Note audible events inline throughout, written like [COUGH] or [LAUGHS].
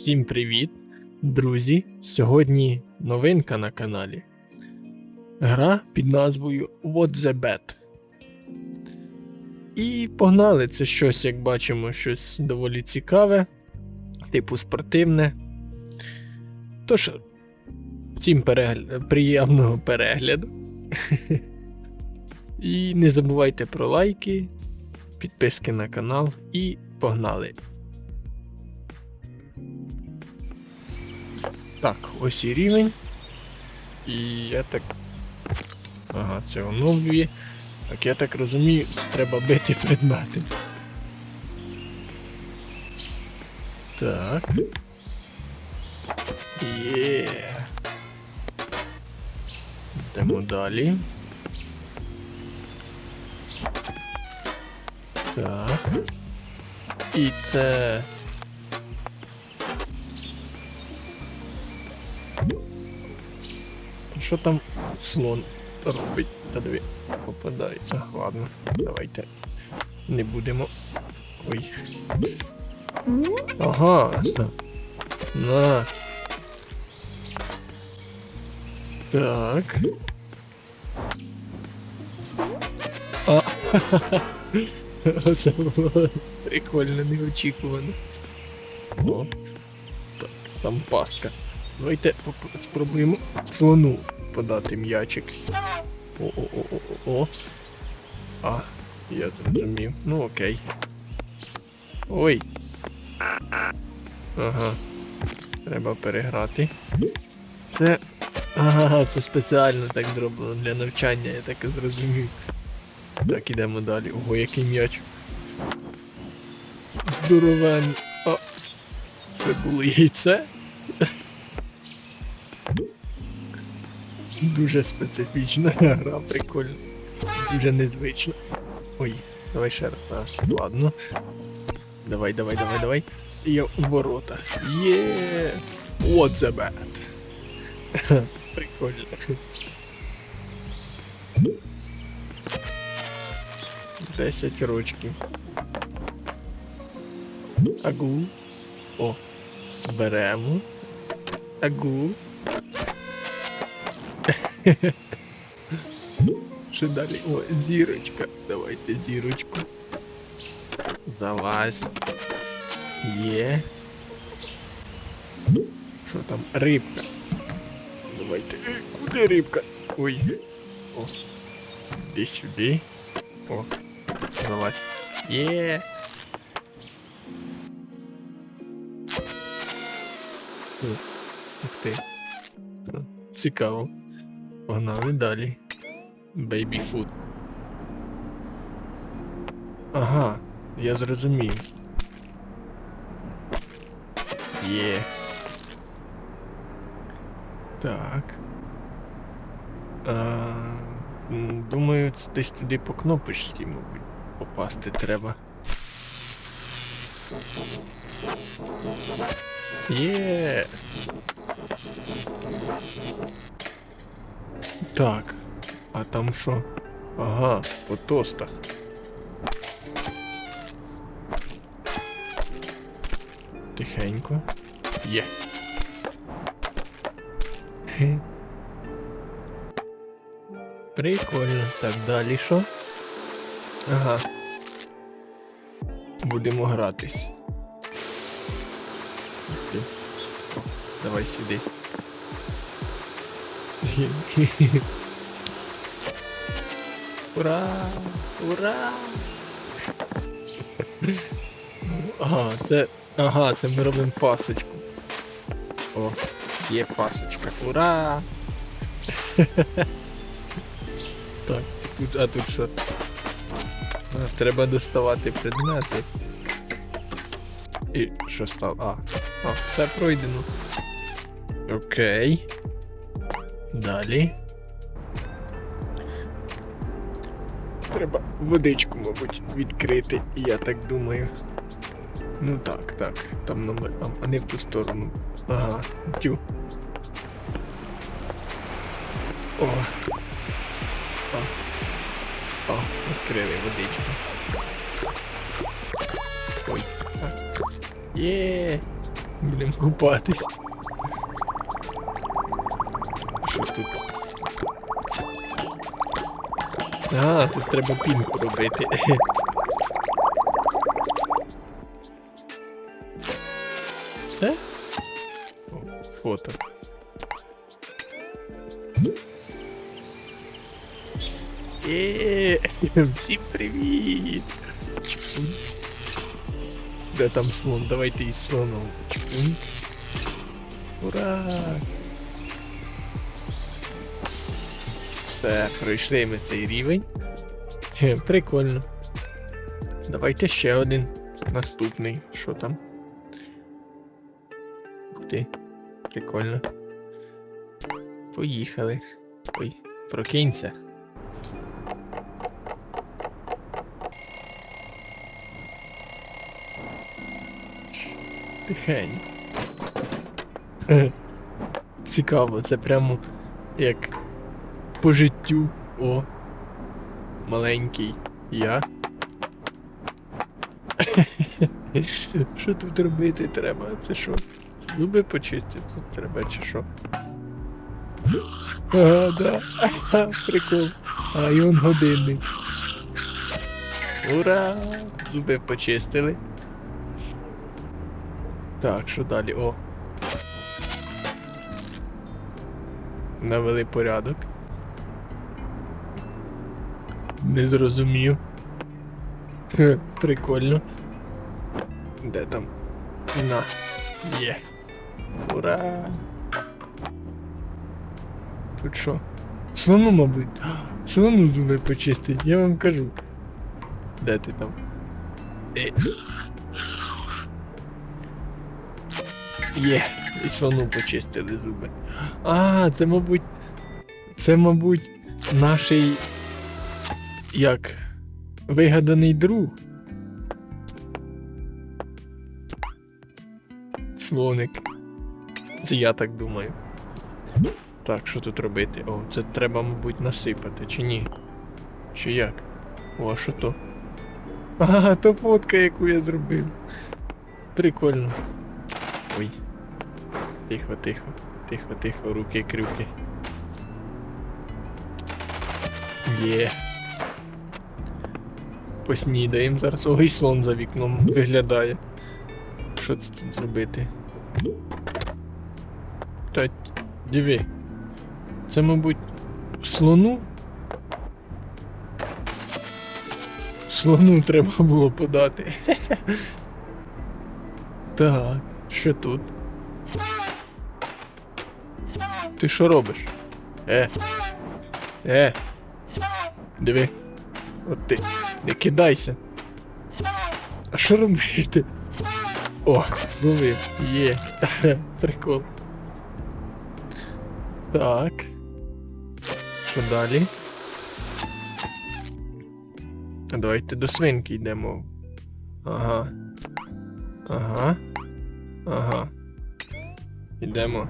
Всім привіт, друзі! Сьогодні новинка на каналі. Гра під назвою What the Bet. І погнали, це щось, як бачимо, щось доволі цікаве, типу спортивне. Тож, всім перегля... приємного перегляду. [LAUGHS] І не забувайте про лайки, підписки на канал і погнали. Так, ось і рівень. І я так. Ага, це оновлює. Так, я так розумію, треба бити предмети. Так. Є. Йдемо далі. Так. І це. Що там слон робить? Та диви, попадає. Ах, ладно, давайте. Не будемо. Ой. Ага. На. Так. А. [LAUGHS] Це було прикольно, неочікувано. О. Так, там пастка. Давайте спробуємо слону подати м'ячик. О-о-о-о-о. А, я зрозумів. Ну окей. Ой. Ага. Треба переграти. Це. Ага, це спеціально так зроблено для навчання, я так і зрозумів. Так, ідемо далі. Ого, який м'яч. Здоровен. А. Це було яйце? Дуже специфічна гра, прикольна. Дуже незвична. Ой, давай ще раз. А, ладно. Давай, давай, давай, давай. Я у ворота. Є. What the bad. [LAUGHS] Прикольно. Десять рочків. Агу. О. Беремо. Агу. [LAUGHS] Що далі? О, зірочка. Давайте зірочку. Залазь. Є. Що там? Рибка. Давайте. Е, Куди рибка? Ой. О. Іди сюди. О. Залазь. Є. О, Ух ти. О, Цікаво. Погнали далі. Baby food. Ага, я зрозумів. Є. Так. А, думаю, це десь туди по кнопочці, мабуть, попасти треба. Є. Так. А там що? Ага, по тостах. Тихенько. Є. Хе. Прикольно. Так, далі що? Ага. Будемо гратись. Давай сюди. [LAUGHS] Ура! Ура! [LAUGHS] Ага, це. Ага, це ми робимо пасочку. О, є пасочка. Ура! [LAUGHS] Так, тут, а тут що? А, треба доставати предмети. І що стало? А, а, все пройдено. Окей. Далі. Треба водичку, мабуть, відкрити, я так думаю. Ну так, так. Там номер. А, не в ту сторону. Ага, тю. О. О. О, відкрили водичку. Ой. Так. Є. Будемо купатись. А, тут треба пінку робити. [LAUGHS] Все? О, фото. Е, [LAUGHS] всім привіт! Де там слон? Давайте із слоном. Ура! Все, пройшли ми цей рівень. Прикольно. Давайте ще один. Наступний. Що там? Ух ти. Прикольно. Поїхали. Ой, прокинься. Тихенько. Хе. Цікаво, це прямо як по життю. О. Маленький я. [LAUGHS] Що тут робити треба? Це що? Зуби почистити треба чи що? Ага, да. Ага, прикол. А, і он годинник. Ура! Зуби почистили. Так, що далі? О. Навели порядок. Не зрозумів. Хе, Прикольно. Де там? На. Є. Ура! Тут що? Слону, мабуть. Слону зуби почистить, я вам кажу. Де ти там? Е. Є, і слону почистили зуби. А, це, мабуть. Це, мабуть, наший. Як. Вигаданий друг. Слоник. Це я так думаю. Так, що тут робити? О, це треба, мабуть, насипати, чи ні? Чи як? О, а що то? Ага, то фотка, яку я зробив. Прикольно. Ой. Тихо, тихо, тихо, тихо, руки крюки. Є. Поснідаємо зараз. Ой, слон за вікном виглядає. Що це тут зробити? Та диви. Це, мабуть, слону? Слону треба було подати. [LAUGHS] Так, що тут? Ти що робиш? Е. Е. Диви. От ти. Не кидайся. А що робити? О, зловив. Є. [LAUGHS] Прикол. Так. Що далі? Давайте до свинки йдемо. Ага. Ага. Ага. Йдемо.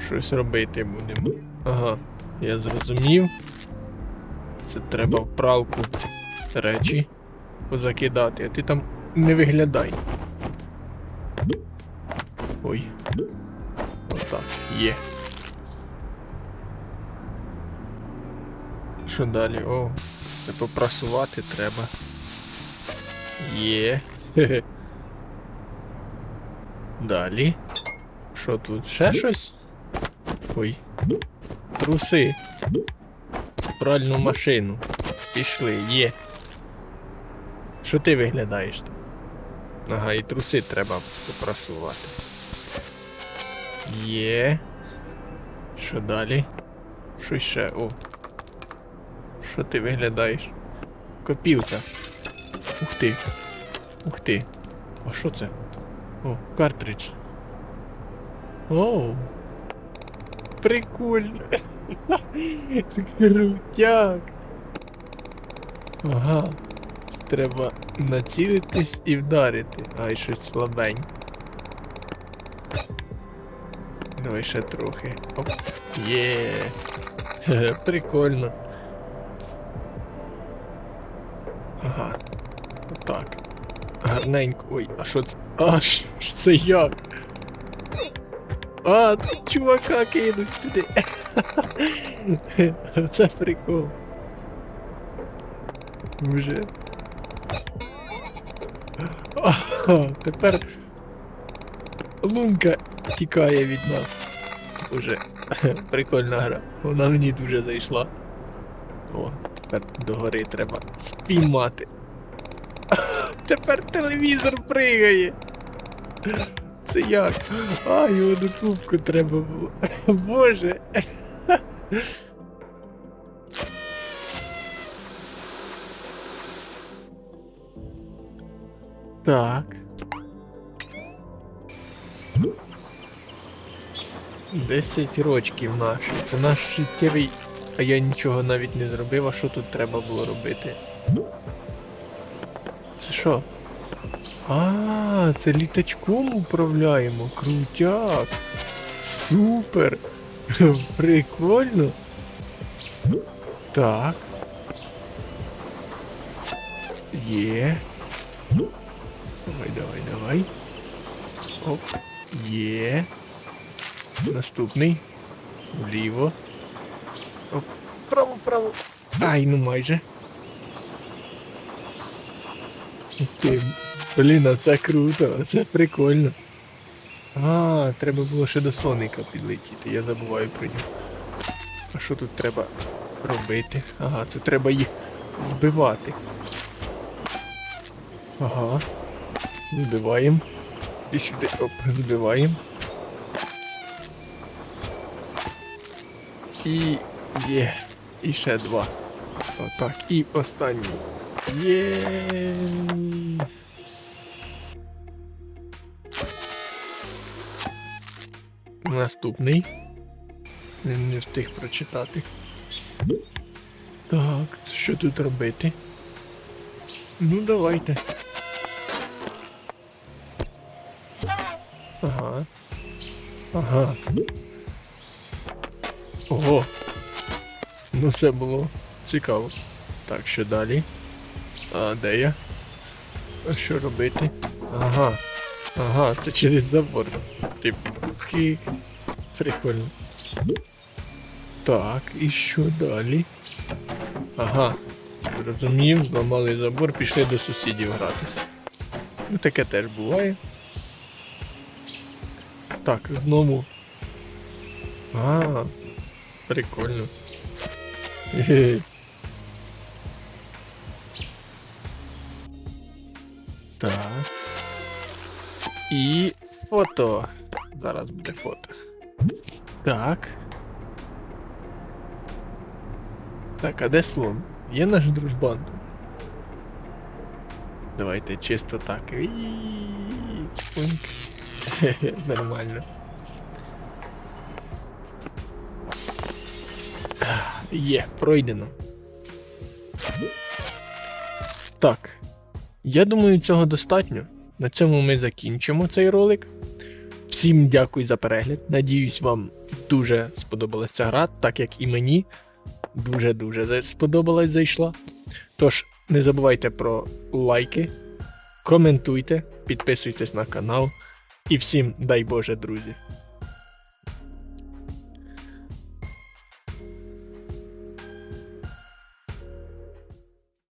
Щось робити будемо. Ага. Я зрозумів. Це треба в пралку речі позакидати, а ти там не виглядай. Ой. Отак, є. Що далі? О, це попрасувати треба. Є. Хе-хе. Далі. Що тут? Ще щось? Ой. Труси. Пральну машину. Пішли, є. Що ти виглядаєш там? Ага, і труси треба попрасувати. Є. Що далі? Що ще? О. Що ти виглядаєш? Копілка. Ух ти. Ух ти. А що це? О, картридж. Оу. Прикольно. [LAUGHS] Це крутяк. Ага. Треба націлитись і вдарити. Ай, щось слабень. Давай ще трохи. Оп. Є. Прикольно. Ага. Отак. Гарненько. Ой, а що це? А ж це як? А, це чувака кинуть туди. [LAUGHS] Це прикол. Вже. Ага, тепер лунка тікає від нас. Уже прикольна гра. Вона мені дуже зайшла. О, тепер догори треба спіймати. [LAUGHS] Тепер телевізор пригає. Це як? А, його до трубку треба було. [LAUGHS] Боже. Так. Десять рочків наші. Це наш життєвий. А я нічого навіть не зробив, а що тут треба було робити? Це що? А, це літачком управляємо. Крутяк. Супер. [LAUGHS] Прикольно. Так. Є. Давай, давай, давай. Оп. Є. Наступний. Вліво. Оп. Право, право. Ай, ну майже. Ух ти. Блін, а це круто, це прикольно. А, треба було ще до соника підлетіти, я забуваю про нього. А що тут треба робити? Ага, це треба їх збивати. Ага. Збиваємо. І сюди, оп, збиваємо. І є. І ще два. Отак. І останній. Є. Наступний. Не, встиг прочитати. Так, що тут робити? Ну давайте. Ага. Ага. Ого. Ну це було цікаво. Так, що далі? А де я? А що робити? Ага. Ага, це через забор. Типу. Хі. Прикольно. Так, і що далі? Ага. Зрозумів, зламали забор, пішли до сусідів гратися. Ну таке теж буває. Так, знову. А, прикольно. [LAUGHS] Так. І фото. Зараз буде фото. Так. Так, а де слон? Є наш дружбан? Давайте чисто так. Віі, пуньк. Хе-хе, [LAUGHS] Нормально. Є, пройдено. Так. Я думаю, цього достатньо. На цьому ми закінчимо цей ролик. Всім дякую за перегляд. Надіюсь, вам дуже сподобалася ця гра, так як і мені. Дуже-дуже сподобалась зайшла. Тож, не забувайте про лайки, коментуйте, підписуйтесь на канал. І всім дай Боже, друзі!